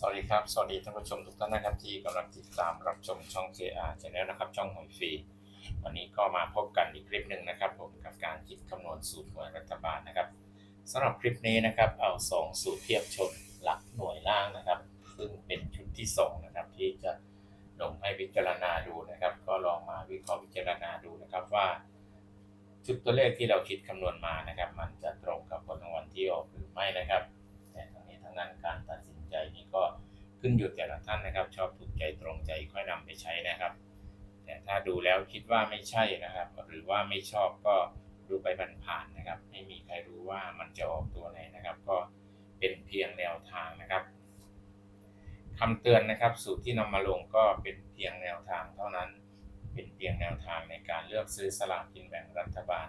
สวัสดีครับ สวัสดีท่านผู้ชมทุกท่านนะครับที่กำลังติดตามรับชมช่อง KR Channel นะครับช่องหวยฟรีวันนี้ก็มาพบกันอีกคลิปหนึ่งนะครับ ผมกับการคิดคำนวณสูตรหวยรัฐบาลนะครับสำหรับคลิปนี้นะครับเอา 2 สูตรเทียบชนหลักหน่วยล่างนะครับ ซึ่งเป็นชุดที่ 2 นะครับ ที่จะลงให้พิจารณาดูนะครับ ก็ลองมาวิเคราะห์พิจารณาดูนะครับว่าชุดตัวเลขที่เราคิดคำนวณมานะครับ มันจะตรงกับผลรางวัลที่ออกหรือไม่นะครับ แต่ทั้งนี้ทั้งนั้นการตัดสิน ใจนี้ก็ขึ้นอยู่แต่ละท่านนะครับ ชอบถูกใจตรงใจค่อยนำไปใช้นะครับ แต่ถ้าดูแล้วคิดว่าไม่ใช่นะครับ หรือว่าไม่ชอบก็ดูไปผ่านๆนะครับ ไม่มีใครรู้ว่ามันจะออกตัวไหนนะครับ ก็เป็นเพียงแนวทางนะครับคำเตือนนะครับ สูตรที่นำมาลงก็เป็นเพียงแนวทางเท่านั้น เป็นเพียงแนวทางในการเลือกซื้อสลากกินแบ่งรัฐบาล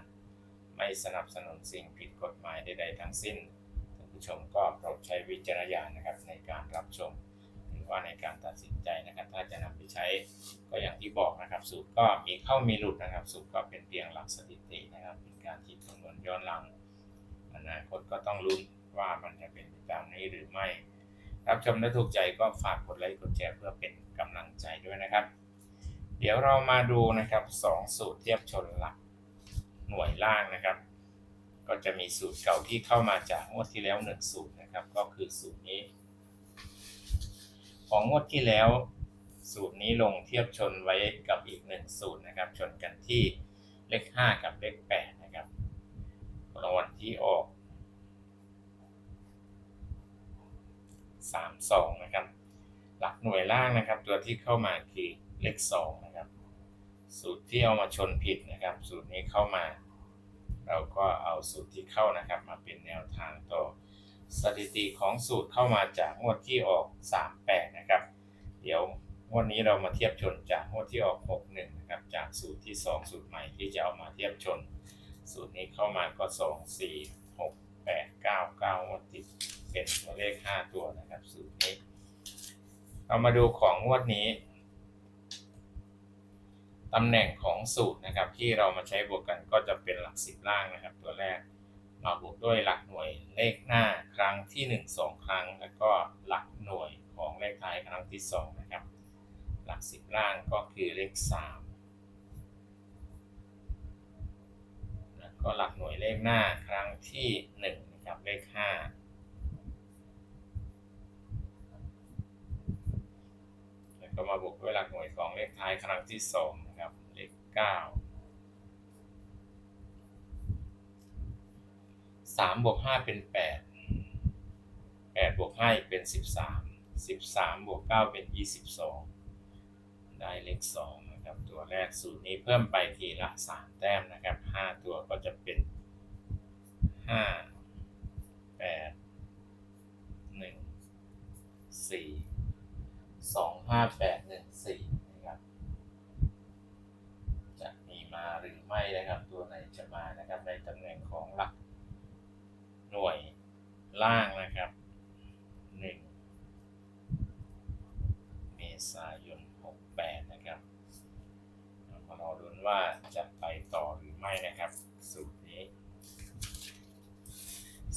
ไม่สนับสนุนสิ่งผิดกฎหมายใดๆทั้งสิ้น ผู้ชมก็โปรดใช้วิจารณญาณนะครับในการรับชมหรือว่าในการตัดสินใจนะครับ ถ้าจะนำไปใช้ก็อย่างที่บอกนะครับ สูตรก็มีเข้ามีหลุดนะครับ สูตรก็เป็นเพียงหลักสถิตินะครับเป็นการคิดคำนวณย้อนหลังอนาคตก็ต้องลุ้นว่ามันจะเป็นไปตามนี้หรือไม่รับชมและถูกใจก็ฝากกดไลค์กดแชร์เพื่อเป็นกำลังใจด้วยนะครับ เดี๋ยวเรามาดูนะครับสองสูตรเทียบชนหลักหน่วยล่างนะครับ ก็จะมีสูตรเก่าที่เข้ามาจากงวดที่แล้วหนึ่งสูตรนะครับ ก็คือสูตรนี้ ของงวดที่แล้ว สูตรนี้ลงเทียบชนไว้กับอีกหนึ่งสูตรนะครับ ชนกันที่เลข5กับเลข8นะครับรางวัลที่ออก3 2นะครับ หลักหน่วยล่างนะครับ ตัวที่เข้ามาคือเลข2นะครับ สูตรที่เอามาชนผิดนะครับ สูตรนี้เข้ามา เราก็เอาสูตรที่เข้านะครับ มาเป็นแนวทางต่อสถิติของสูตรเข้ามาจากงวดที่ออก 38 นะครับ เดี๋ยวงวดนี้เรามาเทียบชนจากงวดที่ออก 61 นะครับ จากสูตรที่ 2 สูตรใหม่ที่จะเอามาเทียบชน สูตรนี้เข้ามาก็ 2 4 6 8 9 9งวดติดเป็นตัวเลข 5 ตัวนะครับ สูตรนี้ เรามาดูของงวดนี้ ตำแหน่งของสูตรนะครับ ที่เรามาใช้บวกกันก็จะเป็นหลักสิบล่างนะครับ ตัวแรกมาบวกด้วยหลักหน่วยเลขหน้าครั้งที่หนึ่งสองครั้ง แล้วก็หลักหน่วยของเลขท้ายครั้งที่สองนะครับ หลักสิบล่างก็คือเลขสามแล้วก็หลักหน่วยเลขหน้าครั้งที่หนึ่งนะครับ เลขห้าแล้วก็มาบวกด้วยหลักหน่วยของเลขท้ายครั้งที่สอง เก้าสามบวกห้าเป็นแปดแปดบวกห้าเป็นสิบสามสิบสามบวกเก้าเป็นยี่สิบสองได้เลขสองนะครับ ตัวแรกสูตรนี้เพิ่มไปทีละสามแต้มนะครับห้าตัวก็จะเป็นห้าแปดหนึ่งสี่สองห้าแปดหนึ่งสี่นะครับ จะมีมาห รือไม่นะครับตัวไหนจะมานะครับในตำแหน่งของหลักหน่วยล่างนะครับหนึ่งเมษายนหกแปดนะครับเรามารอลุ้นว่าจะไปต่อหรือไม่นะครับสูตรนี้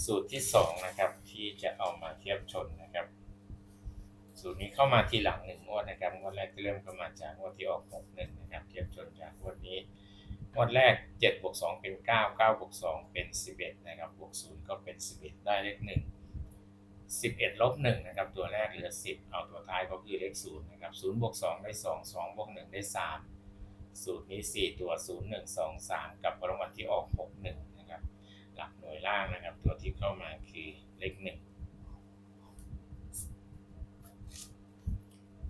สูตรที่สองนะครับที่จะเอามาเทียบชนนะครับ สูตรนี้เข้ามาทีหลังหนึ่งงวดนะครับงวดแรกเริ่มเข้ามาจากงวดที่ออก6 1นะครับ เทียบชนจากงวดนี้ งวดแรก7บวก2เป็น 9 9บวก2เป็น 11 นะครับ บวก 0 ก็เป็น 11 ได้เลข 1 11ลบ1นะครับ ตัวแรกเหลือ 10 เอาตัวท้ายก็คือเลข 0 นะครับ0บวก2ได้ 2 2บวก1ได้ 3 สูตรนี้ 4 ตัว 0 1 2 3 กับรางวัลที่ออก 6 1 นะครับ หลักหน่วยล่างนะครับ ตัวที่เข้ามาคือเลข 1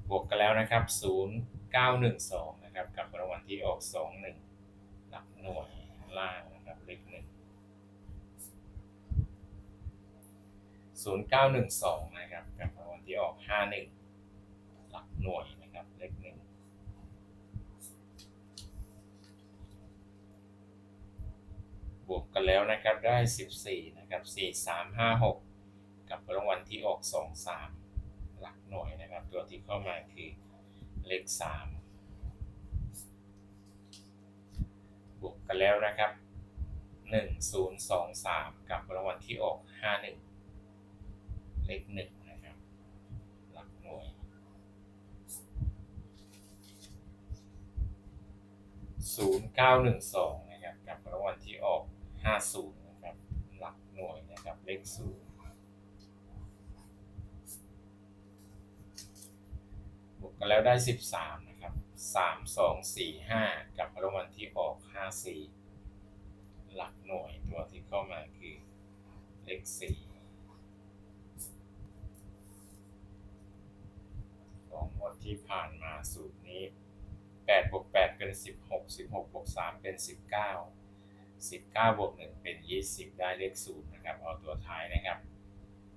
บวกกันแล้วนะครับ 0912 นะครับ กับรางวัลที่ออก 21 หลักหน่วยล่างนะครับเลขหนึ่ง0912นะครับกับรางวัลที่ออก51หลักหน่วยนะครับเลขหนึ่งบวกกันแล้วนะครับได้14นะครับ4356กับรางวัลที่ออก23หลักหน่วยนะครับ ตัวที่เข้ามาคือเลขสาม กัแล้วนะครับ 1023 กับรางวัลที่ออก 51 เลขหนึ่งนะครับ หลักหน่วย 0912 นะครับ กับรางวัลที่ออก 50 นะครับ หลักหน่วยนะครับ เลขศูนย์บวกกันแล้วได้ 13 นะครับ 3 2 4 5 รางวัลที่ออกห้าสี่หลักหน่วยตัวที่เข้ามาคือเลขสี่ของงวดที่ผ่านมาสูตรนี้แปดบวกแปดเป็นสิบหกสิบหกบวกสามเป็นสิบเก้าสิบเก้าบวกหนึ่งเป็นยี่สิบได้เลขศูนย์นะครับ เอาตัวท้ายนะครับ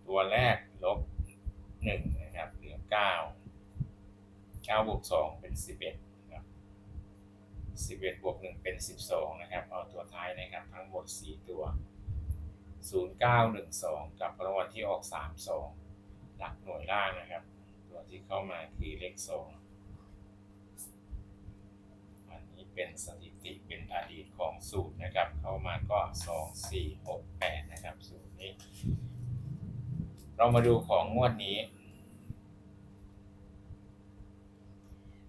ตัวแรกลบหนึ่งนะครับเหลือเก้าเก้าบวกสองเป็นสิ บเอ็ดนะครับสิบเอ็ดบวกหนึ่งเป็นสิบสองนะครับ เอาตัวท้ายนะครับ ทั้งหมดสี่ตัวศูนย์เก้าหนึ่งสองกับรางวัลที่ออกสามสองหลักหน่วยล่างนะครับ ตัวที่เข้ามาคือเลขสองอันนี้เป็นสถิติเป็นอดีตของสูตรนะครับ เข้ามาก็สองสี่หกแปดนะครับ สูตรนี้ เรามาดูของงวดนี้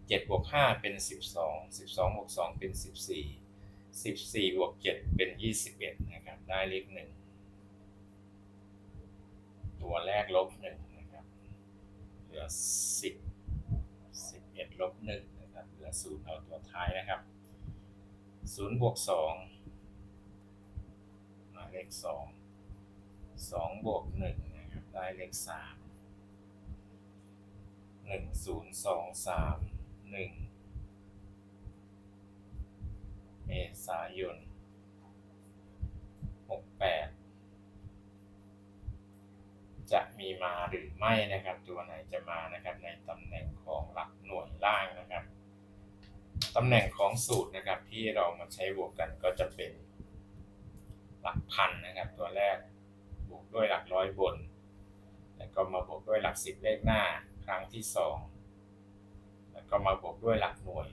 7บวก5เป็น 12 12บวก2เป็น 14 14บวก7เป็น 21 นะครับ ได้เลข1ตัวแรกลบ1นะครับ เหลือ 10 11ลบ1นะครับ เหลือ 0 เอาตัวท้ายนะครับ 0บวก2มาเลข 2 2บวก1นะครับ ได้เลข 3 1 0 2 3 หนึ่งเมษายนหกแปดจะมีมาหรือไม่นะครับ ตัวไหนจะมานะครับในตำแหน่งของหลักหน่วยล่างนะครับตำแหน่งของสูตรนะครับที่เรามาใช้บวกกันก็จะเป็นหลักพันนะครับตัวแรกบวกด้วยหลักร้อยบน แล้วก็มาบวกด้วยหลักสิบเลขหน้าครั้งที่สอง ก็มาบวกด้วยหลักหน่วย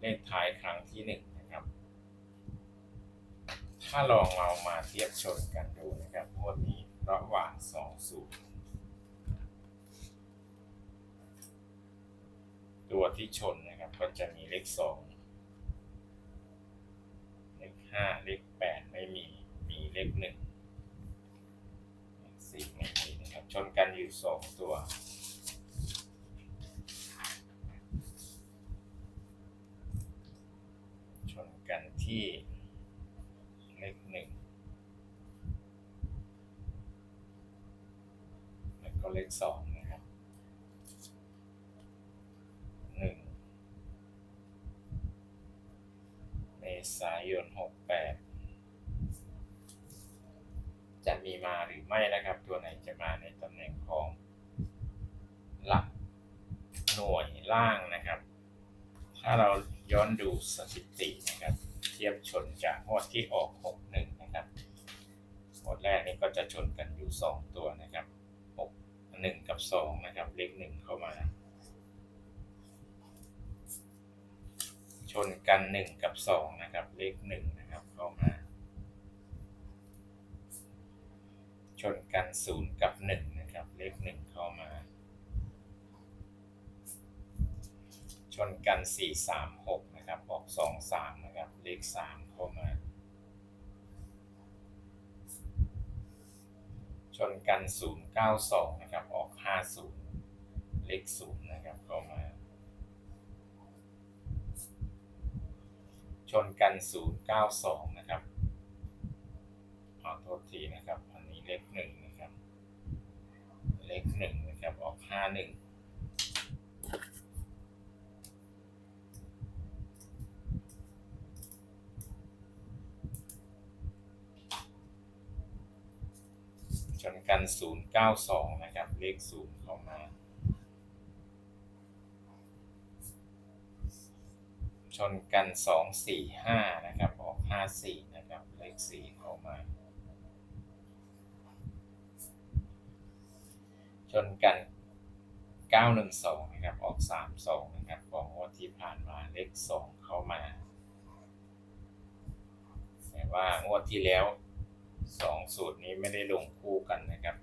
เลขท้ายครั้งที่หนึ่งนะครับ ถ้าลองเอามาเทียบชนกันดูนะครับงวดนี้ระหว่างสองสูตรตัวที่ชนนะครับ ก็จะมีเลขสองเลขห้าเลขแปดไม่มีมีเลขหนึ่งเลขสี่ไม่มีนะครับ ชนกันอยู่สองตัว ชนกัน ที่เลขหนึ่งแล้วก็เลขสองนะครับหนึ่งเมษายนหกแปดจะมีมาหรือไม่นะครับ ตัวไหนจะมาในตำแหน่งของหลักหน่วยล่างนะครับ ถ้าเราย้อนดูสถิติ จากงวดที่ออก 61 นะครับงวดแรกนี้ก็จะชนกันอยู่ 2 ตัวนะครับ 6 1 กับ 2 นะครับ เลข1เข้ามา ชนกัน 1 กับ 2 นะครับ เลข1นะครับเข้ามา ชนกัน 0 กับ 1 นะครับ เลข 1 เข้ามาชนกัน 4 3 6 ครับออกสองสามนะครับ เลขสามเข้ามา ชนกันศูนย์เก้าสองนะครับ ออกห้าศูนย์เลขศูนย์นะครับเข้ามา ชนกันศูนย์เก้าสองนะครับขอโทษทีนะครับ อันนี้เลขหนึ่งนะครับ เลขหนึ่งนะครับ ออกห้าหนึ่ง กัน 092 นะครับ เลข 0 เข้ามา ชนกัน 245 นะครับ ออก 54 นะครับ เลข 4 เข้ามา ชนกัน 912 นะครับ ออก 32 นะครับของงวดที่ผ่านมา เลข 2 เข้ามา แต่ว่างวดที่แล้ว สองสูตรนี้ไม่ได้ลงคู่กันนะครับ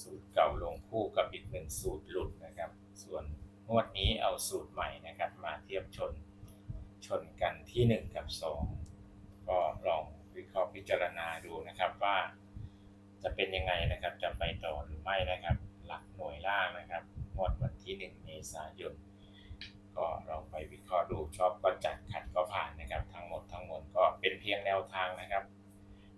สูตรเก่าลงคู่กับอีกหนึ่งสูตรหลุดนะครับ ส่วนงวดนี้เอาสูตรใหม่นะครับ มาเทียบชนชนกันที่ที่หนึ่งกับสองก็ลองวิเคราะห์พิจารณาดูนะครับว่าจะเป็นยังไงนะครับจะไปต่อหรือไม่นะครับ หลักหน่วยล่างนะครับงวดวันที่หนึ่งเมษายนก็ลองไปวิเคราะห์ดูชอบก็จัดขัดก็ผ่านนะครับ ทั้งหมดทั้งมวลก็เป็นเพียงแนวทางนะครับ